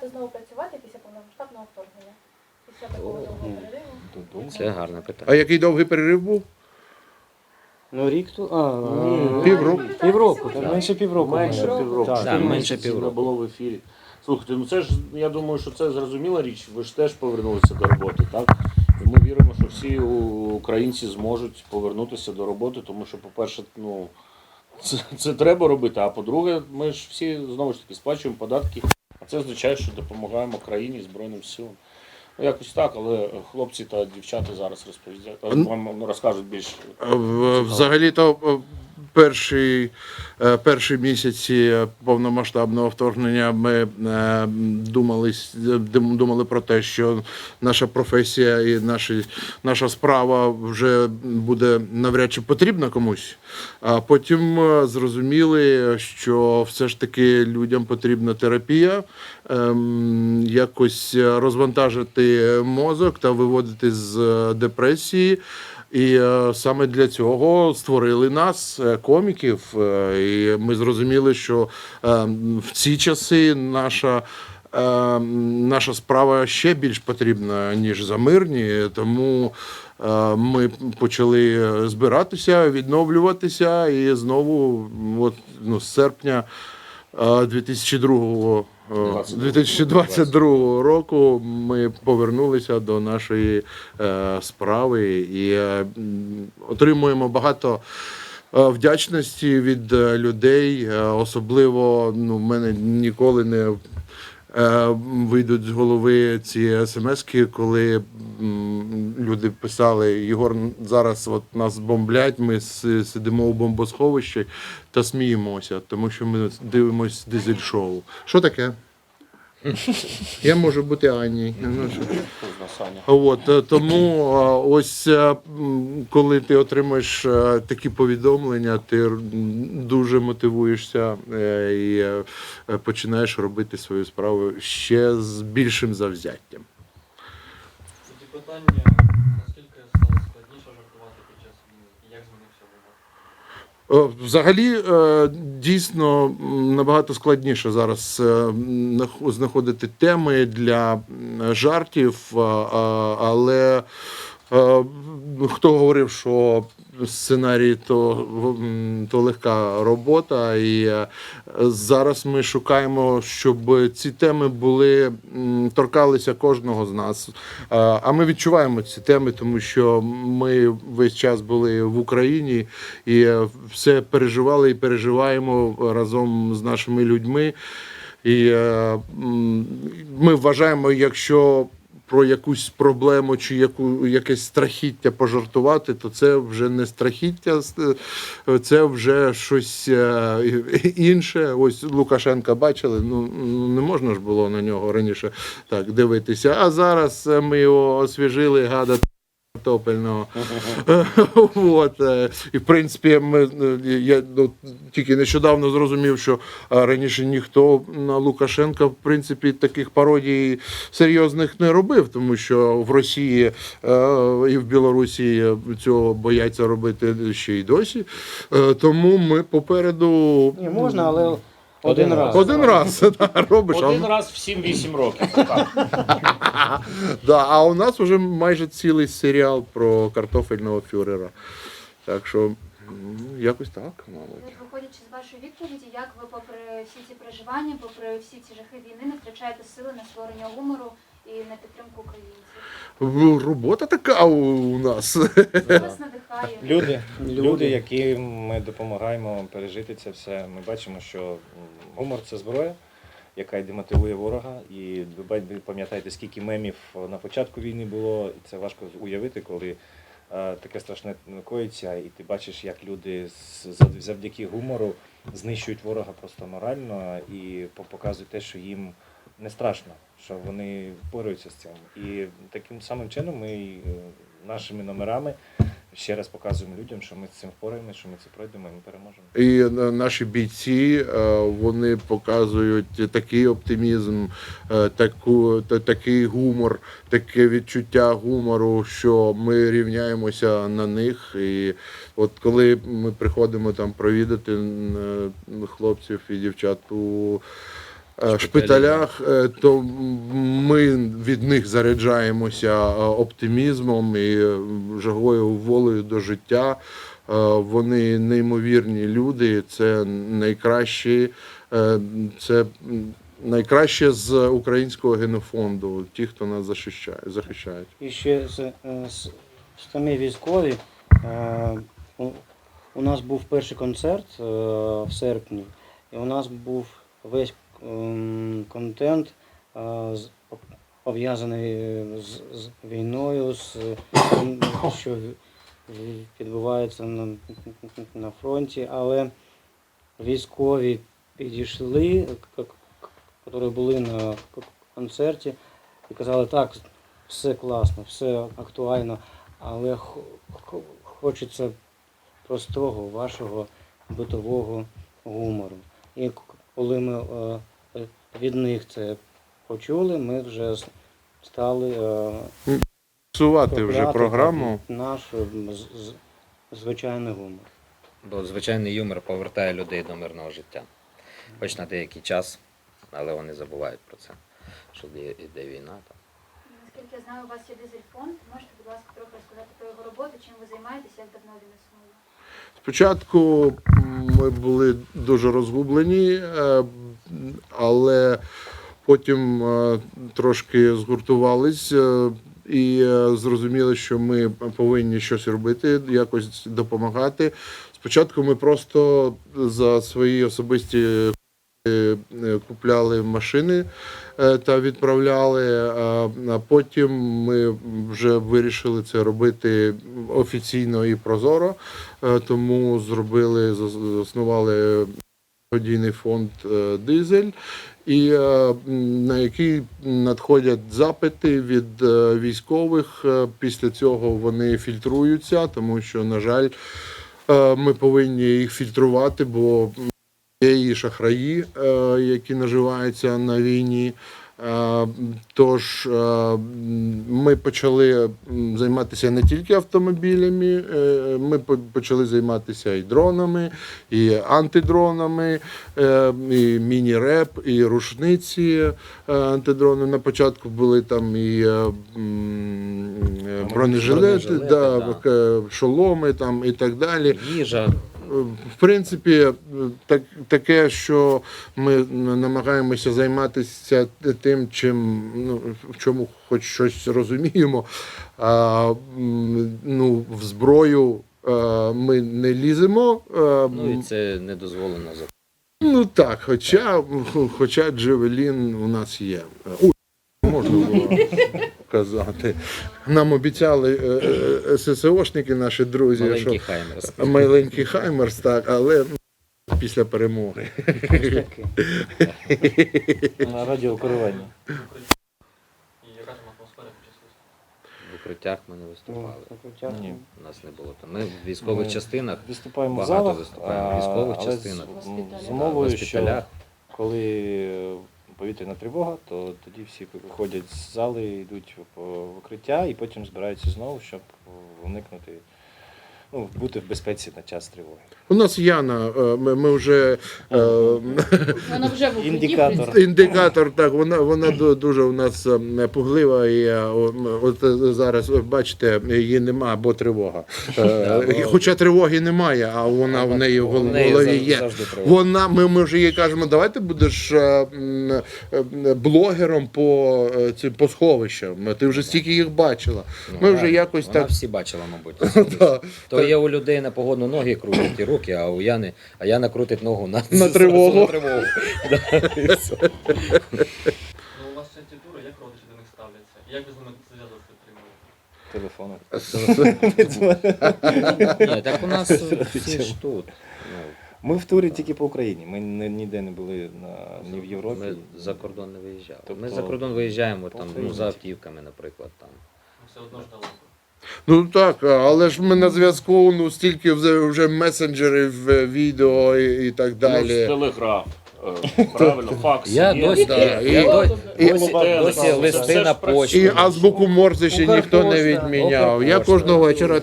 почати знову працювати після повномасштабного вторгнення? Після такого довгого перериву? Це гарне А який довгий перерив був? Ну, рік то. А, Ні, Півроку. Півроку, так, менше півроку. Менше півроку. Так. Чотири менше місяці півроку. не було в ефірі. Слухайте, ну це ж я думаю, що це зрозуміла річ. Ви ж теж повернулися до роботи, так? І ми віримо, що всі у- українці зможуть повернутися до роботи, тому що, по-перше, ну це, це треба робити. А по-друге, ми ж всі знову ж таки сплачуємо податки. Це означає, що допомагаємо країні Збройним силам. Ну, якось так, але хлопці та дівчата зараз розповідають, вам ну, розкажуть більш Взагалі-то перші, е, перші місяці повномасштабного вторгнення ми е, думали, думали про те, що наша професія і наші, наша справа вже буде навряд чи потрібна комусь. А потім е, зрозуміли, що все ж таки людям потрібна терапія, ем, якось розвантажити мозок та виводити з депресії. І е, саме для цього створили нас, е, коміків. Е, і ми зрозуміли, що в ці часи наша. Наша справа ще більш потрібна, ніж за мирні, тому ми почали збиратися, відновлюватися, і знову, от, ну, з серпня е, 2002 е, 2022 року ми повернулися до нашої е, справи і е, отримуємо багато. е, Вдячності від людей, особливо ну, в мене ніколи не вийдуть з голови ці смски, коли люди писали: Єгор, зараз от нас бомблять, ми сидимо у бомбосховищі та сміємося, тому що ми дивимося дизель-шоу. Що таке? Я можу бути Ані. От е, тому ось е, коли ти отримуєш е, такі повідомлення, ти дуже мотивуєшся і починаєш робити свою справу ще з більшим завзяттям. Тоді питання, наскільки стало складніше жартувати під час війни і як змінився гумор? Е, Взагалі, е, дійсно набагато складніше зараз е, знаходити теми для жартів, але е, хто говорив, що сценарій то, то легка робота, і е, зараз ми шукаємо, щоб ці теми були торкалися кожного з нас. Е, А ми відчуваємо ці теми, тому що ми весь час були в Україні і е, все переживали і переживаємо разом з нашими людьми. І е, ми вважаємо, якщо про якусь проблему чи яку якесь страхіття пожартувати, то це вже не страхіття, е, це вже щось е, інше. Ось Лукашенка бачили. Ну ну, не можна ж було на нього раніше так дивитися. А зараз е, ми його освіжили, гада картопельного. От, е, і в принципі, ми, е, я ну, тільки нещодавно зрозумів, що е, раніше ніхто на Лукашенка в принципі таких пародій серйозних не робив, тому що в Росії е, і в Білорусі цього бояться робити ще й досі. Е, Тому ми попереду Ні, можна, але один раз. один раз да, робиш. а Один раз в 7-8 років. Так. Да, а у нас вже майже цілий серіал про картофельного фюрера. Так що ну, якось так, мабуть. От виходячи з вашої відповіді, як ви, попри всі ці переживання, попри всі ці жахи війни, не втрачаєте сили на створення гумору і на підтримку українців? В- Робота така у нас. Надихає? Люди, люди, яким ми допомагаємо пережити це все. Ми бачимо, що гумор це зброя, яка й демотивує ворога. І ви пам'ятаєте, скільки мемів на початку війни було, і це важко уявити, коли е, таке страшне коїться, і ти бачиш, як люди з- завдяки гумору знищують ворога просто морально і по- показують те, що їм не страшно, що вони борються з цим. І таким самим чином ми е, нашими номерами ще раз показуємо людям, що ми з цим впораємося, що ми це пройдемо і ми переможемо. І е, наші бійці е, вони показують такий оптимізм, е, таку, та- такий гумор, таке відчуття гумору, що ми рівняємося на них. І от коли ми приходимо там провідати хлопців і дівчат у шпиталях, е, то ми від них заряджаємося е, оптимізмом і е, живою волею до життя. Е, Вони неймовірні люди, це найкращі, е, це найкраще з українського генофонду, ті, хто нас захищає, захищають. І ще з, е, з, самі військові. е, У, у нас був перший концерт е, в серпні, і у нас був весь контент е, пов'язаний з, з війною, з тим, що відбувається на, на фронті, але військові підійшли, які були на концерті, і казали, так, все класно, все актуально, але хо- хо- хочеться простого вашого битового гумору. І коли ми е, від них це почули, ми вже стали е, Псувати вже програму. наш з- з- звичайний гумор. Бо звичайний юмор повертає людей до мирного життя. Хоч на деякий час, але вони забувають про це. Що йде йде війна. Там. Наскільки я знаю, у вас є дизель-фонд. Можете, будь ласка, трохи розказати про його роботу, чим ви займаєтеся, як давно він існує? Спочатку ми були дуже розгублені, е, але потім е, трошки згуртувались е, і зрозуміли, що ми повинні щось робити, якось допомагати. Спочатку ми просто за свої особисті купляли машини е, та відправляли. а- потім ми вже вирішили це робити офіційно і прозоро. Е, Тому зробили, заснували благодійний фонд е, Дизель, і е, на який надходять запити від е, військових. Е, Після цього вони фільтруються, тому що, на жаль, е, ми повинні їх фільтрувати, бо є і шахраї, е, які наживаються на війні. Е, Тож е, ми почали займатися не тільки автомобілями, ми почали займатися і дронами, і антидронами, і міні-реп, і рушниці антидрони. На початку були там і бронежилети, Бронежилети, да, да. шоломи там, і так далі. Їжа, В принципі, так, таке, що ми намагаємося займатися тим, чим ну, в чому хоч щось розуміємо. А, ну, в зброю е, ми не ліземо. е, ну і це не дозволено за Ну так, хоча, хоча Джевелін у нас є. Ой, можна було казати. Нам обіцяли е, е, ССОшники, наші друзі, маленький що хаймерс. маленький Хаймерс, так, але після перемоги. На радіокерування. В укриттях ми не Ну, виступали. покриття. Ні. У нас не було. Ми в військових Ми частинах Виступаємо в багато залах, виступаємо в а, військових але частинах. З, з в умовою, що госпіталях. коли повітряна тривога, то тоді всі виходять з зали, йдуть в укриття і потім збираються знову, щоб уникнути, ну, бути в безпеці на час тривоги. У нас Яна, е, ми, ми вже е, Вона вже в Індикатор. індикатор, так, вона, вона ду- дуже у нас е, пуглива. І е, о, от е, зараз бачите, її нема, бо тривога. Е, Хоча тривоги немає, а вона в неї в гол- В неї голові завжди- є. завжди тривога. Вона, ми, ми вже їй кажемо, давай ти будеш е, м, е, блогером по, е, по сховищам. Ти вже стільки їх бачила. Ну, Ми вже якось вона так. всі бачила, мабуть. Да. То є у людей на погодну ноги крутять і руки, а у Яни, а Яна крутить ногу на, На тривогу. На тривогу. Да, і все. Ну, у вас ці тури, як родичі до них ставляться? І як ви з ними зв'язок підтримуєте? Телефони. Ні, так у нас всі ж тут. Ну, Ми в турі тільки по Україні. Ми ніде не були на, ні в Європі. Ми за кордон не виїжджали. Ми Тобто за кордон виїжджаємо там, ну, за автівками, наприклад. Там. Ну, все одно ж далеко. Ну так, але ж ми на зв'язку, ну стільки вже, вже месенджерів, е, відео і, і так Ну, далі. телеграф. е, Правильно, факс. Я є. досі, Да, я, і- я, до- І- Досі, листи на почті. І азбуку Морзе ще ніхто не відміняв. Я кожного вечора.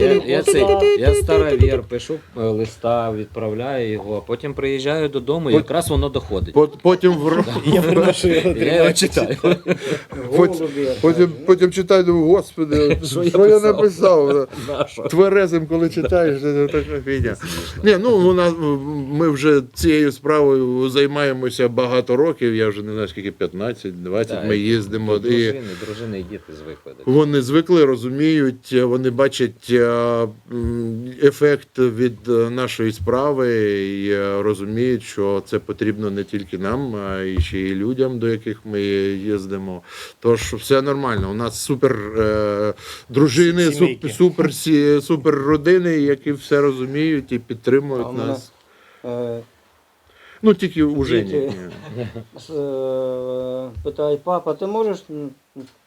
Я, я, цей, я старовір, пишу е, листа, відправляю його, а потім приїжджаю додому, і Пот- якраз воно доходить. Пот- Потім в Я приношу його Я його читаю. Потім, потім, потім читаю, думаю, господи, Що я написав? Нащо? Тверезим, коли читаєш, це така фігня. Ні, ну у нас ми вже цією справою займаємося багато років. Я вже не знаю скільки 15-20 Так, Ми їздимо і Дружини, дружини і діти звикли. вони звикли, розуміють, вони бачать е, ефект від е, нашої справи і е, розуміють, що це потрібно не тільки нам, а й ще й людям, до яких ми їздимо. Тож все нормально. У нас супер дружини, суп, супер, супер родини, які все розуміють і підтримують А нас. Ну тільки у Жені. Діти. е, питають, папа, ти можеш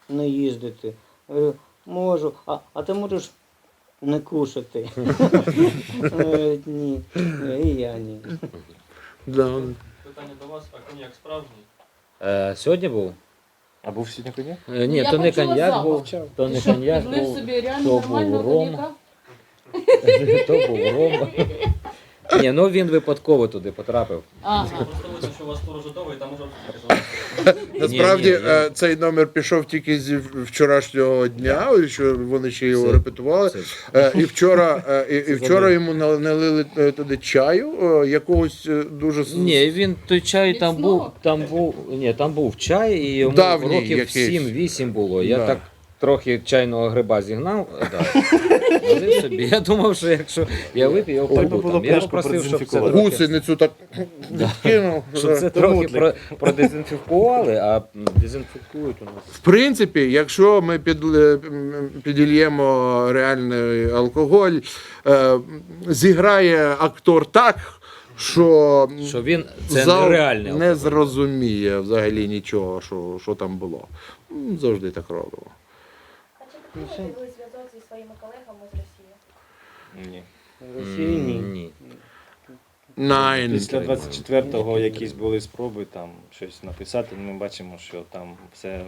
не їздити? Я говорю, можу. А, а ти можеш не кушати? Е, Ні. І я ні. Да. Питання до вас, а коньяк справжній? Е, сьогодні був? А був сьогодні коньяк? Е, ні, Я то не почула коньяк запах. був, то не коньяк Підлив був, собі реально то був нормального ром. коньяка. то був ром. Ні, ну він випадково туди потрапив. Ага. Просто що у вас тур житовий, там уже. Насправді Ні, ні, ні. е, цей номер пішов тільки зі вчорашнього дня, що вони ще його репетували. Е, І вчора, е, і, і вчора йому нал- налили е, туди чаю, е, якогось е, дуже с- Ні, він той чай там Міцного? був, там був, ні, там був чай, і йому Давній років якийсь. 7-8 було. Я Да. так трохи чайного гриба зігнав, да, налив собі. Я думав, що якщо я вип'ю, я Треба впаду було там. Я пляшку попросив, щоб це продезінфікувати. трохи, гусеницю так кинув. щоб це Е, трохи про, продезінфікували, а дезінфікують у нас. В принципі, якщо ми під, е, підільємо реальний алкоголь, е, зіграє актор так, що, Що він це зал не зрозуміє взагалі нічого, що, що там було. М, Завжди так робимо. Чи ви зв'язок зі своїми колегами з Росії? Ні. В Росії ні. Ні. Найн. Після 24-го якісь були спроби там щось написати. Ми бачимо, що там все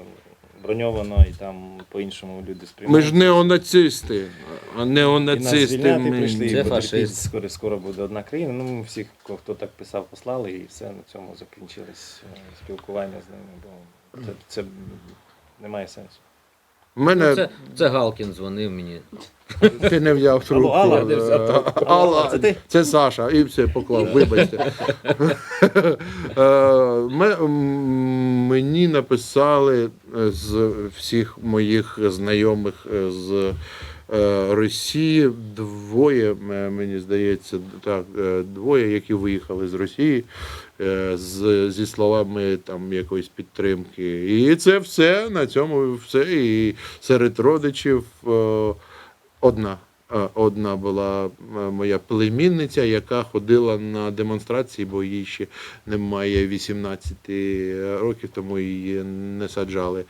броньовано і там по-іншому люди Ми сприймають. ж неонацисти, а І нас неонацисти. звільняти Ми... прийшли, Це потерпіть, фашист. скоро, скоро буде одна країна. Ну, ми всіх, ко- хто так писав, послали, і все на цьому закінчилось е, спілкування з ними, бо це, це немає сенсу. Мене Ну, Це, це Галкін дзвонив мені. ти не взяв трубку. Алло, Алла, не взяв трубку. Алла, Це ти? це Саша, і все поклав, вибачте. Е, Мені написали з всіх моїх знайомих е, з е, Росії двоє, мені здається, так, е, двоє, які виїхали з Росії е, з, зі словами там якоїсь підтримки. І це все на цьому все. І серед родичів е, одна. е, Одна була е, моя племінниця, яка ходила на демонстрації, бо їй ще немає 18 років, тому її не саджали.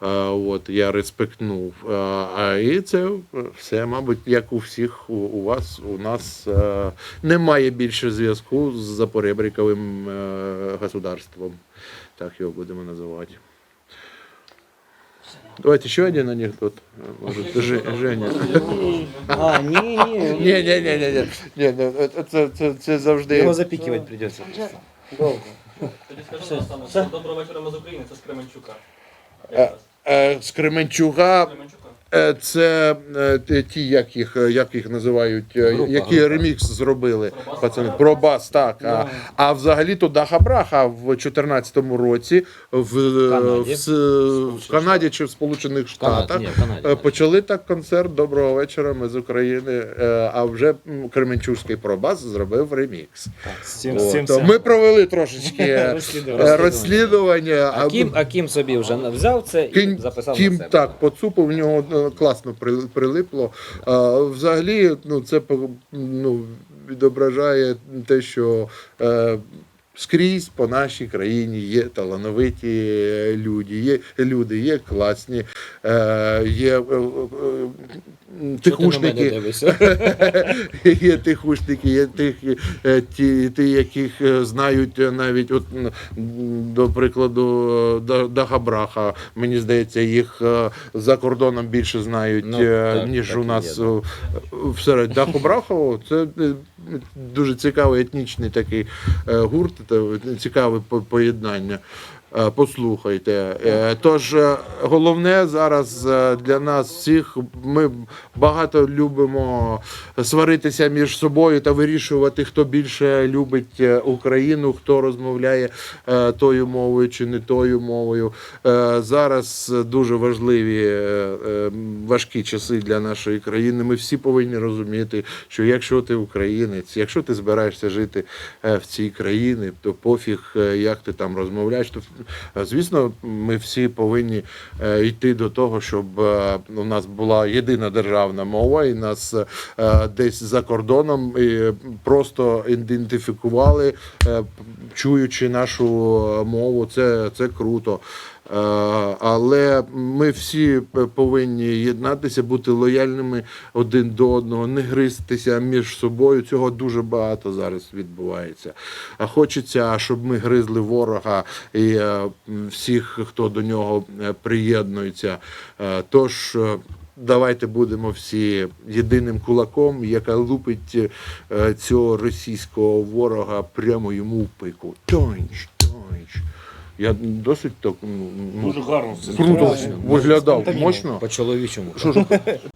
А, От, я респектнув. А, а і це все, мабуть, як у всіх у, у вас, у нас е, немає більше зв'язку з запоребриковим е, государством. Так його будемо називати. Давайте ще один анекдот. Може, Ж- Женя. А, ні, ні. Ні, ні, ні, ні, ні. Ну, це, це, це завжди. Його запікувати прийдеться. Довго. Тоді скажу Все, доброго вечора ми з України, це з Кременчука. Е, Як вас? Е, Е, це е, ті- як їх, е, як їх називають, Група, які група. ремікс зробили. Пробас? Пацани, пробас, так. А, а взагалі то Даха Браха в 2014 році в, Канаді. в, в Канаді чи в Сполучених Штатах Канад, ні, Канаді. Почали так концерт Доброго вечора. Ми з України. А вже м, Кременчуцький пробас зробив ремікс. З цим, О, з цим ми провели трошечки Розслідування. розслідування. А Кім, а Кім собі вже взяв це і Кім, записав Кім на себе. так поцупив, в нього класно при- прилипло. А, взагалі, ну це ну, відображає те, що е, скрізь по нашій країні є талановиті люди, є люди, є класні, е, є е, тихушники. Є тихушники, є тих, е, ті, ті, яких е, знають е, навіть, от, до прикладу, е, Да- Даха Браха. Мені здається, їх за кордоном більше знають, Ну, так, ніж так у нас є, е, всеред. Даху це дуже цікавий етнічний такий гурт, це цікаве по- поєднання. Е, Послухайте. Е, Тож е, головне зараз для нас всіх, ми багато любимо сваритися між собою та вирішувати, хто більше любить Україну, хто розмовляє тою мовою чи не тою мовою. Зараз дуже важливі важкі часи для нашої країни. Ми всі повинні розуміти, що якщо ти українець, якщо ти збираєшся жити в цій країні, то пофіг, як ти там розмовляєш, то звісно, ми всі повинні е, йти до того, щоб е, у нас була єдина державна мова, і нас е, десь за кордоном просто ідентифікували, е, чуючи нашу мову. Це, це круто. Е, Але ми всі повинні єднатися, бути лояльними один до одного, не гризтися між собою. Цього дуже багато зараз відбувається. А хочеться, щоб ми гризли ворога і е, всіх, хто до нього е, приєднується. Тож. Давайте будемо всі єдиним кулаком, яка лупить цього російського ворога прямо йому в пику. Тонч, тонч. Я досить так ну, Дуже гарно це круто виглядав. Мощно. По чоловічому. Що ж